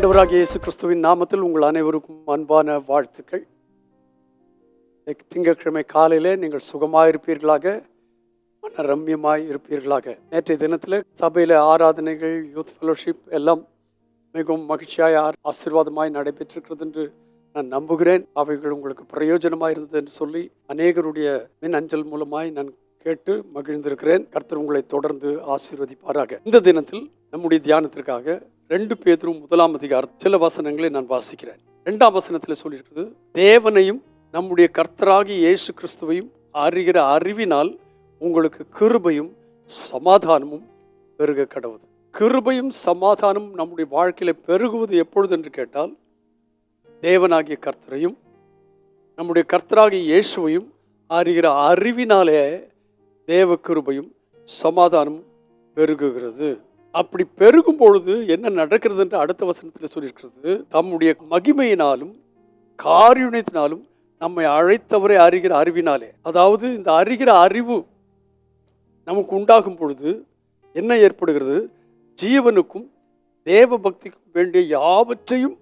ஆண்டவராக இயேசு கிறிஸ்துவின் நாமத்தில் உங்கள் அனைவருக்கும் அன்பான வாழ்த்துக்கள். திங்கட்கிழமை காலையில் நீங்கள் சுகமாக இருப்பீர்களாக மன ரம்யமாய் இருப்பீர்களாக. நேற்றைய தினத்தில் சபையில் ஆராதனைகள் யூத் ஃபெலோஷிப் எல்லாம் மிகவும் மகிழ்ச்சியாய் ஆசீர்வாதமாய் நடைபெற்றிருக்கிறது என்று நான் நம்புகிறேன். அவைகள் உங்களுக்கு பிரயோஜனமாக இருந்தது என்று சொல்லி அநேகருடைய மின் அஞ்சல் மூலமாய் நான் கேட்டு மகிழ்ந்திருக்கிறேன். கர்த்தர் உங்களை தொடர்ந்து ஆசீர்வதிப்பாராக. இந்த தினத்தில் நம்முடைய தியானத்திற்காக ரெண்டு பேதரும் முதலாம் அதிகாரம் சில வசனங்களை நான் வாசிக்கிறேன். ரெண்டாம் வசனத்தில் சொல்லியிருக்கிறது தேவனையும் நம்முடைய கர்த்தராகி இயேசு கிறிஸ்துவையும் அறிகிற அறிவினால் உங்களுக்கு கிருபையும் சமாதானமும் பெருக கடவுது கிருபையும் சமாதானமும் நம்முடைய வாழ்க்கையில் பெருகுவது எப்பொழுது என்று கேட்டால் தேவனாகிய கர்த்தரையும் நம்முடைய கர்த்தராகிய இயேசுவையும் அறிகிற அறிவினாலே தேவ கிருபையும் சமாதானமும் பெருகுகிறது. அப்படி பெருகும் பொழுது என்ன நடக்கிறது என்று அடுத்த வசனத்தில் சொல்லியிருக்கிறது தம்முடைய மகிமையினாலும் காரியுணத்தினாலும் நம்மை அழைத்தவரை அறிகிற அறிவினாலே. அதாவது இந்த அறிகிற அறிவு நமக்கு உண்டாகும் பொழுது என்ன ஏற்படுகிறது? ஜீவனுக்கும் தேவ பக்திக்கும் வேண்டிய யாவற்றையும்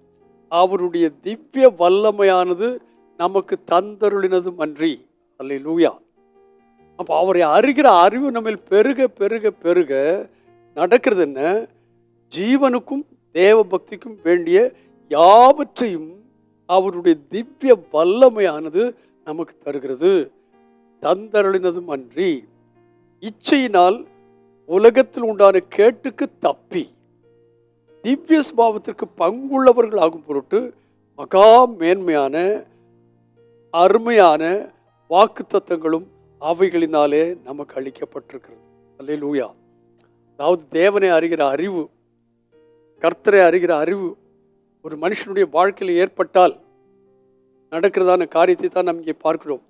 அவருடைய திவ்ய வல்லமையானது நமக்கு தந்தருளினதும் அன்றி. அல்லேலூயா. அப்போ அவரை அறிகிற அறிவு நம்ம பெருக பெருக பெருக நடக்கிறது என்ன ஜீவனுக்கும் தேவ பக்திக்கும் வேண்டிய யாவற்றையும் அவருடைய திவ்ய வல்லமையானது நமக்கு தருகிறது. தந்தருளினதும் அன்றி. இச்சையினால் உலகத்தில் உண்டான கேட்டுக்கு தப்பி திவ்ய சுபாவத்திற்கு பங்குள்ளவர்கள் ஆகும் பொருட்டு மகா மேன்மையான அருமையான வாக்குத்தத்தங்களும் அவைகளினாலே நமக்கு அளிக்கப்பட்டிருக்கிறது. அல்லேலூயா. அதாவது தேவனை அறிகிற அறிவு கர்த்தரை அறிகிற அறிவு ஒரு மனுஷனுடைய வாழ்க்கையில் ஏற்பட்டால் நடக்கிறதான காரியத்தை தான் நாம் இங்கே பார்க்கிறோம்.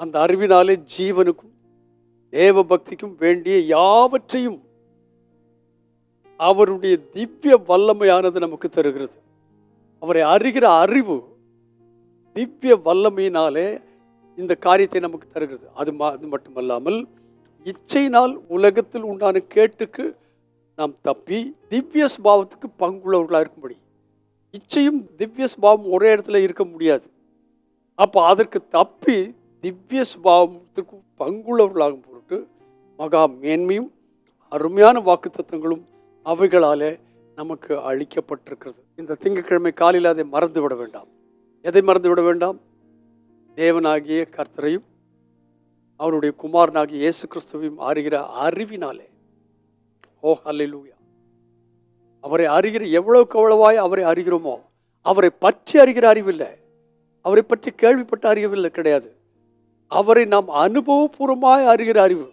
அந்த அறிவினாலே ஜீவனுக்கும் தேவ பக்திக்கும் வேண்டிய யாவற்றையும் அவருடைய திவ்ய வல்லமையானது நமக்கு தருகிறது. அவரை அறிகிற அறிவு திவ்ய வல்லமையினாலே இந்த காரியத்தை நமக்கு தருகிறது. அது மா அது மட்டுமல்லாமல் இச்சையினால் உலகத்தில் உண்டான கேட்டுக்கு நாம் தப்பி திவ்ய ஸ்பாவத்துக்கு பங்குள்ளவர்களாக இருக்கும்படி. இச்சையும் திவ்ய ஸ்பாவம் ஒரே இடத்துல இருக்க முடியாது. அப்போ அதற்கு தப்பி திவ்ய சுபாவத்திற்கு பங்குள்ளவர்களாகும் பொருட்டு மகா மேன்மையும் அருமையான வாக்குத்தத்தங்களும் அவைகளாலே நமக்கு அளிக்கப்பட்டிருக்கிறது. இந்த திங்கட்கிழமை காலையில் அதை மறந்து விட வேண்டாம். எதை மறந்து விட வேண்டாம்? தேவனாகிய கர்த்தரையும் அவருடைய குமாரனாகி இயேசு கிறிஸ்துவையும் அறிகிற அறிவினாலே. ஓ அல்லூயா அவரை அறிகிற எவ்வளவுக்கு எவ்வளவாய் அவரை அறிகிறோமோ அவரை பற்றி அறிகிற அறிவில்லை அவரை பற்றி கேள்விப்பட்ட அறிவில்லை கிடையாது. அவரை நாம் அனுபவபூர்வமாய் அறிகிற அறிவு.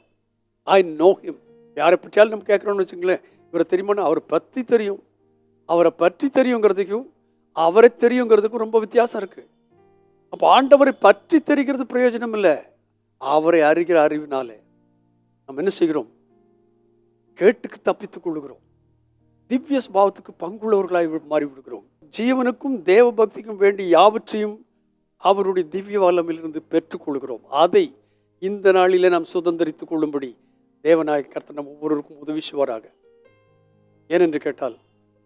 ஐ நோ ஹிம் யாரை பற்றியாலும் நம்ம கேட்குறோம்னு வச்சுங்களேன் இவரை தெரியுமான்னு அவரை பற்றி தெரியும். அவரை பற்றி தெரியுங்கிறதுக்கும் அவரை தெரியுங்கிறதுக்கும் ரொம்ப வித்தியாசம் இருக்குது அப்போ ஆண்டவரை பற்றி தெரிகிறது பிரயோஜனம் இல்லை. அவரை அறிகிற அறிவினாலே நம்ம என்ன செய்கிறோம்? கேட்டுக்கு தப்பித்துக் கொள்ளுகிறோம். திவ்ய ஸ்பாவத்துக்கு பங்குள்ளவர்களாய் மாறிவிடுகிறோம். ஜீவனுக்கும் தேவ பக்திக்கும் வேண்டி யாவற்றையும் அவருடைய திவ்ய வல்லமிலிருந்து பெற்றுக்கொள்கிறோம் அதை இந்த நாளிலே நாம் சுதந்திரித்துக் கொள்ளும்படி தேவநாயக கர்த்தர் நம் ஒவ்வொருவருக்கும் உதவி செய்வாராக ஏனென்று கேட்டால்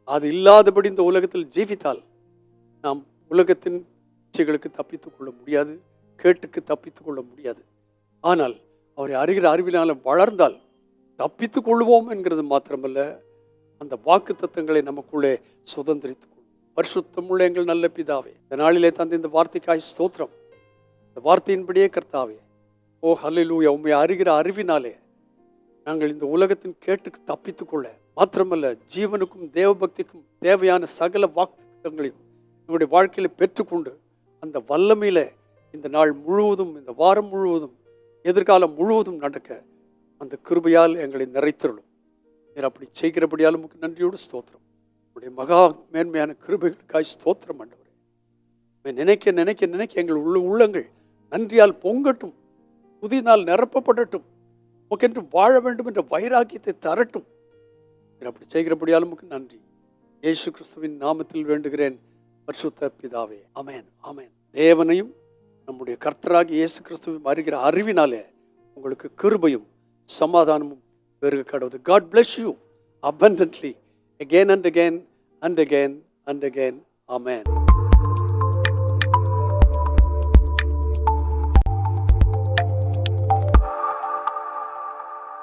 அது இல்லாதபடி இந்த உலகத்தில் ஜீவித்தால் நாம் உலகத்தின் இச்சைகளுக்கு தப்பித்துக் கொள்ள முடியாது கேட்டுக்கு தப்பித்துக் கொள்ள முடியாது. ஆனால் அவரை அறிகிற அறிவினால் வளர்ந்தால் தப்பித்து கொள்வோம் என்கிறது மாத்திரமல்ல அந்த வாக்கு தத்தங்களை நமக்குள்ளே சுதந்திரித்து கொள்வோம். பரிசுத்தமுள்ள எங்கள் நல்ல பிதாவே இந்த நாளிலே தந்த இந்த வார்த்தைக்காய் ஸ்தோத்திரம். இந்த வார்த்தையின்படியே கர்த்தாவே ஓ ஹல்லேலூயா உண்மை அறிகிற அறிவினாலே நாங்கள் இந்த உலகத்தின் கேட்டுக்கு தப்பித்துக்கொள்ள மாத்திரமல்ல ஜீவனுக்கும் தேவபக்திக்கும் தேவையான சகல வாக்குத்தங்களையும் நம்முடைய வாழ்க்கையில் பெற்றுக்கொண்டு அந்த வல்லமையில் இந்த நாள் முழுவதும் இந்த வாரம் முழுவதும் எதிர்காலம் முழுவதும் நடக்க அந்த கிருபையால் எங்களை நிறைத்திருளும். நீர் அப்படி செய்கிறபடியால் உமக்கு நன்றியோடு ஸ்தோத்திரம். உடைய மகா மேன்மையான கிருபைகளுக்காய் ஸ்தோத்திரம் ஆண்டவரே. நினைக்க நினைக்க நினைக்க எங்கள் உள்ள உள்ளங்கள் நன்றியால் பொங்கட்டும் புதிய நாள் நிரப்பப்படட்டும் உமக்கென்று வாழ வேண்டும் என்ற வைராக்கியத்தை தரட்டும். நீர் அப்படி செய்கிறபடியால் உமக்கு நன்றி. இயேசு கிறிஸ்துவின் நாமத்தில் வேண்டுகிறேன். பரிசுத்த பிதாவே அமேன் அமேன் தேவனையும் நம்முடைய கர்த்தராகி இயேசு கிறிஸ்துவும் அறிகிற அறிவினாலே உங்களுக்கு கிருபையும் சமாதானமும் பெருக கடவுது God bless you abundantly again and again and again and again amen